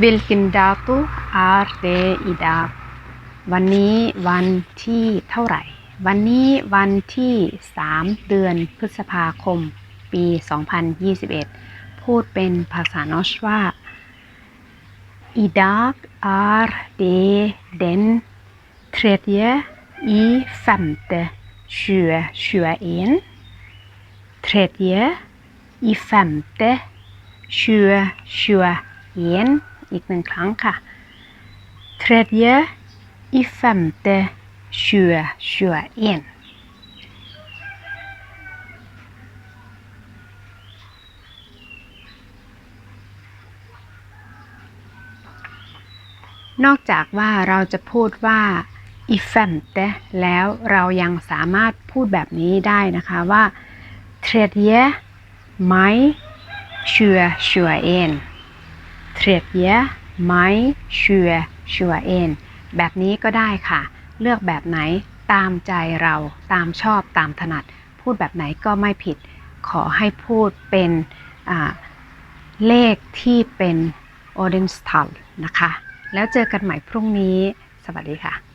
วิลกินดาตุอาร์เตอิดาวันนี้วันที่เท่าไหร่ วันนี้วันที่ 3 เดือนพฤษภาคม ปี 2021 พูดเป็นภาษานอชว่าอิดากอาร์เดเดนเทรเดียอีฟัมเตชัวชัวเอ็นเทรเดียอีฟัมเตชัวชัวเอ็น อีกหนึ่งครั้งค่ะ tredje i femte 2021นอกจากว่าเราจะพูดว่า i femte แล้วเรายังสามารถพูดแบบนี้ได้นะคะว่า tredje maj 2021 tredje maj 2021แบบนี้ก็ได้ค่ะ เลือกแบบไหนตามใจเราตามชอบตามถนัด พูดแบบไหนก็ไม่ผิด ขอให้พูดเป็นเลขที่เป็น o r d e n s t a l นะคะ แล้วเจอกันใหม่พรุ่งนี้ สวัสดีค่ะ